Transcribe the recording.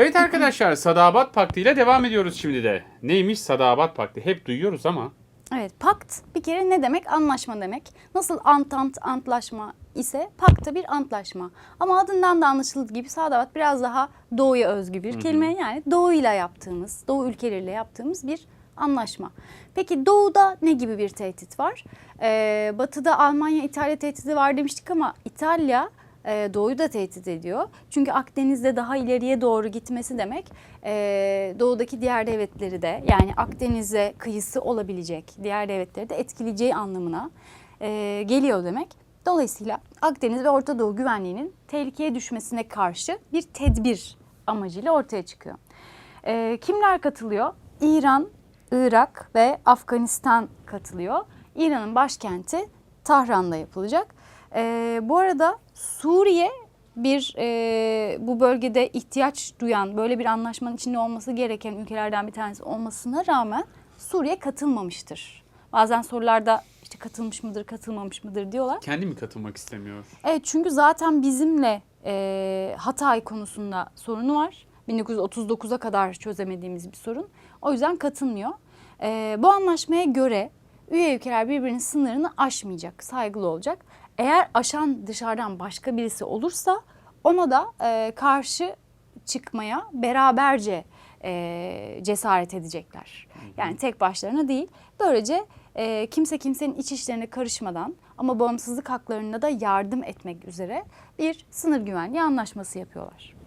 Evet arkadaşlar Sadabat Paktı ile devam ediyoruz şimdi de. Neymiş Sadabat Paktı? Hep duyuyoruz ama Evet, pakt bir kere ne demek? Anlaşma demek. Nasıl antant, antlaşma ise pakt da bir antlaşma. Ama adından da anlaşıldığı gibi Sadavat biraz daha doğuya özgü bir kelime. Yani doğuyla yaptığımız, doğu ülkeleriyle yaptığımız bir anlaşma. Peki doğuda ne gibi bir tehdit var? Ee, batıda Almanya, İtalya tehdidi var demiştik ama İtalya e, doğuyu da tehdit ediyor. Çünkü Akdeniz'de daha ileriye doğru gitmesi demek e, doğudaki diğer devletleri de yani Akdeniz'e kıyısı olabilecek diğer devletleri de etkileyeceği anlamına e, geliyor demek. Dolayısıyla Akdeniz ve Orta Doğu güvenliğinin tehlikeye düşmesine karşı bir tedbir amacıyla ortaya çıkıyor. E, kimler katılıyor? İran, Irak ve Afganistan katılıyor. İran'ın başkenti Tahran'da yapılacak. Ee, bu arada Suriye bir e, bu bölgede ihtiyaç duyan böyle bir anlaşmanın içinde olması gereken ülkelerden bir tanesi olmasına rağmen Suriye katılmamıştır. Bazen sorularda işte katılmış mıdır, katılmamış mıdır diyorlar. kendi mi katılmak istemiyor? Evet çünkü zaten bizimle e, Hatay konusunda sorunu var. 1939'a kadar çözemediğimiz bir sorun. O yüzden katılmıyor. E, bu anlaşmaya göre üye ülkeler birbirinin sınırını aşmayacak, saygılı olacak. Eğer aşan dışarıdan başka birisi olursa ona da e, karşı çıkmaya beraberce e, cesaret edecekler. Yani tek başlarına değil. Böylece e, kimse kimsenin iç işlerine karışmadan ama bağımsızlık haklarına da yardım etmek üzere bir sınır güvenliği anlaşması yapıyorlar.